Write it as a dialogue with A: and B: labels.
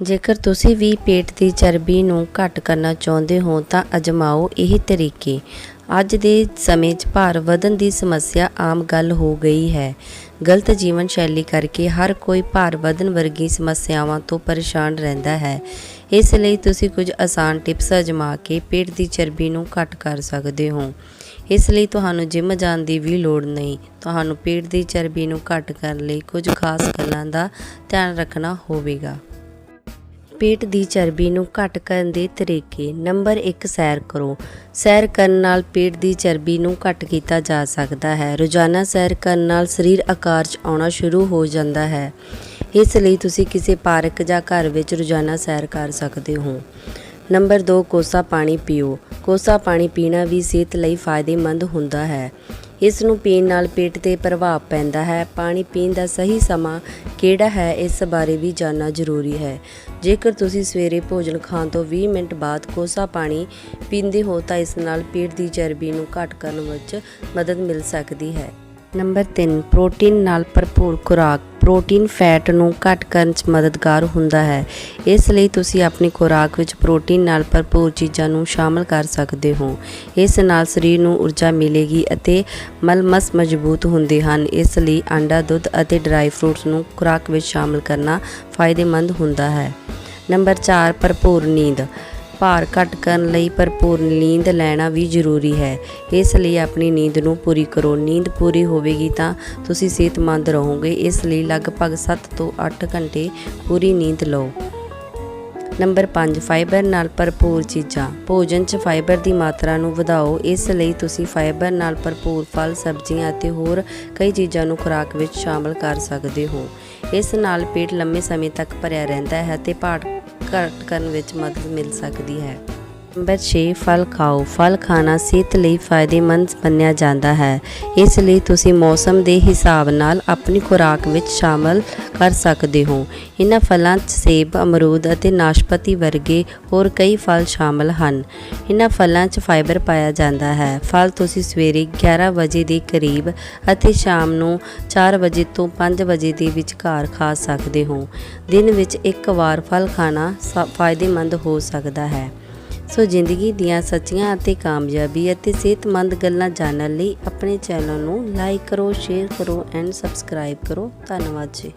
A: ਜੇਕਰ ਤੁਸੀਂ ਵੀ ਪੇਟ ਦੀ ਚਰਬੀ ਨੂੰ ਘੱਟ ਕਰਨਾ ਚਾਹੁੰਦੇ ਹੋ ਤਾਂ ਅਜਮਾਓ ਇਹ ਤਰੀਕੇ। ਅੱਜ ਦੇ ਸਮੇਂ 'ਚ ਭਾਰ ਵਧਣ ਦੀ ਸਮੱਸਿਆ ਆਮ ਗੱਲ ਹੋ ਗਈ ਹੈ। ਗਲਤ ਜੀਵਨ ਸ਼ੈਲੀ ਕਰਕੇ ਹਰ ਕੋਈ ਭਾਰ ਵਧਣ ਵਰਗੀ ਸਮੱਸਿਆਵਾਂ ਤੋਂ ਪਰੇਸ਼ਾਨ ਰਹਿੰਦਾ ਹੈ। ਇਸ ਲਈ ਤੁਸੀਂ ਕੁਝ ਆਸਾਨ ਟਿਪਸ ਅਜਮਾ ਕੇ ਪੇਟ ਦੀ ਚਰਬੀ ਨੂੰ ਘੱਟ ਕਰ ਸਕਦੇ ਹੋ। ਇਸ ਲਈ ਤੁਹਾਨੂੰ ਜਿਮ ਜਾਣ ਦੀ ਵੀ ਲੋੜ ਨਹੀਂ। ਤੁਹਾਨੂੰ ਪੇਟ ਦੀ ਚਰਬੀ ਨੂੰ ਘੱਟ ਕਰਨ ਲਈ ਕੁਝ ਖਾਸ ਗੱਲਾਂ ਦਾ ਧਿਆਨ ਰੱਖਣਾ ਹੋਵੇਗਾ। ਪੇਟ ਦੀ ਚਰਬੀ ਨੂੰ ਘੱਟ ਕਰਨ ਦੇ ਤਰੀਕੇ ਨੰਬਰ 1 ਸੈਰ ਕਰੋ। ਸੈਰ ਕਰਨ ਨਾਲ ਪੇਟ ਦੀ ਚਰਬੀ ਨੂੰ ਘੱਟ ਕੀਤਾ ਜਾ ਸਕਦਾ ਹੈ। ਰੋਜ਼ਾਨਾ ਸੈਰ ਕਰਨ ਨਾਲ ਸਰੀਰ ਆਕਾਰ 'ਚ ਆਉਣਾ ਸ਼ੁਰੂ ਹੋ ਜਾਂਦਾ ਹੈ। ਇਸ ਲਈ ਤੁਸੀਂ ਕਿਸੇ ਪਾਰਕ ਜਾਂ ਘਰ ਵਿੱਚ ਰੋਜ਼ਾਨਾ ਸੈਰ ਕਰ ਸਕਦੇ ਹੋ। ਨੰਬਰ 2 ਕੋਸਾ ਪਾਣੀ ਪੀਓ। ਕੋਸਾ ਪਾਣੀ ਪੀਣਾ ਵੀ ਸਿਹਤ ਲਈ ਫਾਇਦੇਮੰਦ ਹੁੰਦਾ ਹੈ। ਇਸ ਨੂੰ ਪੀਣ ਨਾਲ ਪੇਟ ਤੇ ਪ੍ਰਭਾਵ ਪੈਂਦਾ ਹੈ। ਪਾਣੀ ਪੀਣ ਦਾ ਸਹੀ ਸਮਾਂ ਕਿਹੜਾ ਹੈ, ਇਸ ਬਾਰੇ ਵੀ ਜਾਣਨਾ ਜ਼ਰੂਰੀ ਹੈ। ਜੇਕਰ ਤੁਸੀਂ ਸਵੇਰੇ ਭੋਜਨ ਖਾਣ ਤੋਂ 20 ਮਿੰਟ ਬਾਅਦ ਕੋਸਾ ਪਾਣੀ ਪੀਂਦੇ ਹੋ, ਤਾਂ ਇਸ ਨਾਲ ਪੇਟ ਦੀ ਚਰਬੀ ਨੂੰ ਘੱਟ ਕਰਨ ਵਿੱਚ ਮਦਦ ਮਿਲ ਸਕਦੀ ਹੈ। ਨੰਬਰ 3 ਪ੍ਰੋਟੀਨ ਨਾਲ ਭਰਪੂਰ ਖੁਰਾਕ। ਪ੍ਰੋਟੀਨ, ਫੈਟ ਨੂੰ ਘੱਟ ਕਰਨ 'ਚ ਮਦਦਗਾਰ ਹੁੰਦਾ ਹੈ। ਇਸ ਲਈ ਤੁਸੀਂ ਆਪਣੀ ਖੁਰਾਕ ਵਿੱਚ ਪ੍ਰੋਟੀਨ ਨਾਲ ਭਰਪੂਰ ਚੀਜ਼ਾਂ ਨੂੰ ਸ਼ਾਮਲ ਕਰ ਸਕਦੇ ਹੋ। ਇਸ ਨਾਲ ਸਰੀਰ ਨੂੰ ਊਰਜਾ ਮਿਲੇਗੀ ਅਤੇ ਮਲਮਸ ਮਜ਼ਬੂਤ ਹੁੰਦੇ ਹਨ। ਇਸ ਲਈ ਆਂਡਾ ਦੁੱਧ ਅਤੇ ਡਰਾਈ ਫਰੂਟਸ ਨੂੰ ਖੁਰਾਕ ਵਿੱਚ ਸ਼ਾਮਲ ਕਰਨਾ ਫਾਇਦੇਮੰਦ ਹੁੰਦਾ ਹੈ। ਨੰਬਰ 4 ਭਰਪੂਰ ਨੀਂਦ। ਭਾਰ ਘੱਟ ਕਰਨ ਲਈ ਭਰਪੂਰ ਨੀਂਦ ਲੈਣਾ ਵੀ ਜ਼ਰੂਰੀ ਹੈ। ਇਸ ਲਈ ਆਪਣੀ ਨੀਂਦ ਨੂੰ ਪੂਰੀ ਕਰੋ। ਨੀਂਦ ਪੂਰੀ ਹੋਵੇਗੀ ਤਾਂ ਤੁਸੀਂ ਸਿਹਤਮੰਦ ਰਹੋਗੇ। ਇਸ ਲਈ ਲਗਭਗ 7 ਤੋਂ 8 ਘੰਟੇ ਪੂਰੀ ਨੀਂਦ ਲਓ। ਨੰਬਰ 5 ਫਾਈਬਰ ਨਾਲ ਭਰਪੂਰ ਚੀਜ਼ਾਂ। ਭੋਜਨ 'ਚ ਫਾਈਬਰ ਦੀ ਮਾਤਰਾ ਨੂੰ ਵਧਾਓ। ਇਸ ਲਈ ਤੁਸੀਂ ਫਾਈਬਰ ਨਾਲ ਭਰਪੂਰ ਫਲ, ਸਬਜ਼ੀਆਂ ਅਤੇ ਹੋਰ ਕਈ ਚੀਜ਼ਾਂ ਨੂੰ ਖੁਰਾਕ ਵਿੱਚ ਸ਼ਾਮਲ ਕਰ ਸਕਦੇ ਹੋ। ਇਸ ਨਾਲ ਪੇਟ ਲੰਮੇ ਸਮੇਂ ਤੱਕ ਭਰਿਆ ਰਹਿੰਦਾ ਹੈ ਅਤੇ ਭਾਰ ਘੱਟ ਕਰਨ ਵਿੱਚ ਮਦਦ ਮਿਲ ਸਕਦੀ ਹੈ। ਨੰਬਰ 6 ਫਲ ਖਾਓ। ਫਲ ਖਾਣਾ ਸਿਹਤ ਲਈ ਫਾਇਦੇਮੰਦ ਮੰਨਿਆ ਜਾਂਦਾ ਹੈ। ਇਸ ਲਈ ਤੁਸੀਂ ਮੌਸਮ ਦੇ ਹਿਸਾਬ ਨਾਲ ਆਪਣੀ ਖੁਰਾਕ ਵਿੱਚ ਸ਼ਾਮਲ ਕਰ ਸਕਦੇ ਹੋ। ਇਹਨਾਂ ਫਲਾਂ 'ਚ ਸੇਬ, ਅਮਰੂਦ ਅਤੇ ਨਾਸ਼ਪਤੀ ਵਰਗੇ ਹੋਰ ਕਈ ਫਲ ਸ਼ਾਮਲ ਹਨ। ਇਹਨਾਂ ਫਲਾਂ 'ਚ ਫਾਈਬਰ ਪਾਇਆ ਜਾਂਦਾ ਹੈ। ਫਲ ਤੁਸੀਂ ਸਵੇਰੇ 11 ਵਜੇ ਦੇ ਕਰੀਬ ਅਤੇ ਸ਼ਾਮ ਨੂੰ 4 ਵਜੇ ਤੋਂ 5 ਵਜੇ ਦੇ ਵਿਚਕਾਰ ਖਾ ਸਕਦੇ ਹੋ। ਦਿਨ ਵਿੱਚ ਇੱਕ ਵਾਰ ਫਲ ਖਾਣਾ ਸ- ਫਾਇਦੇਮੰਦ ਹੋ ਸਕਦਾ ਹੈ। ਸੋ ਜ਼ਿੰਦਗੀ ਦੀਆਂ ਸੱਚੀਆਂ ਅਤੇ ਕਾਮਯਾਬੀ ਅਤੇ ਸਿਹਤਮੰਦ ਗੱਲਾਂ ਜਾਣਨ ਲਈ ਆਪਣੇ ਚੈਨਲ ਨੂੰ ਲਾਈਕ ਕਰੋ ਸ਼ੇਅਰ ਕਰੋ ਐਂਡ ਸਬਸਕ੍ਰਾਈਬ ਕਰੋ। ਧੰਨਵਾਦ ਜੀ।